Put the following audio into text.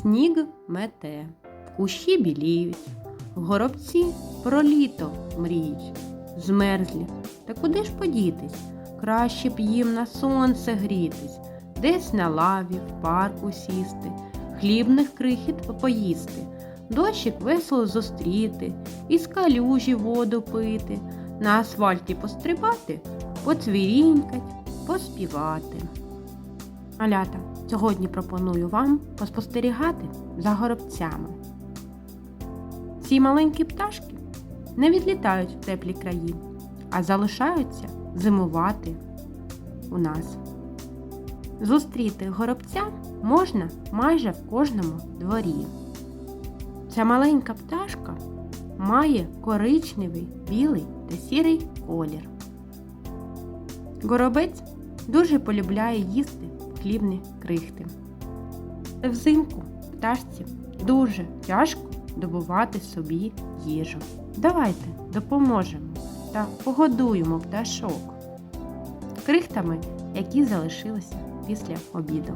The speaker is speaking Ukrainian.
Сніг мете, кущі біліють, горобці про літо мріють. Змерзлі, та куди ж подітись? Краще б їм на сонце грітись, десь на лаві, в парку сісти, хлібних крихіт поїсти, дощик весело зустріти, із калюжі воду пити, на асфальті пострибати, поцвірінькать, поспівати. Малята, сьогодні пропоную вам поспостерігати за горобцями. Ці маленькі пташки не відлітають в теплі краї, а залишаються зимувати у нас. Зустріти горобця можна майже в кожному дворі. Ця маленька пташка має коричневий, білий та сірий колір. Горобець дуже полюбляє їсти хлібні крихти. Та взимку пташці дуже тяжко добувати собі їжу. Давайте допоможемо та погодуємо пташок крихтами, які залишилися після обіду.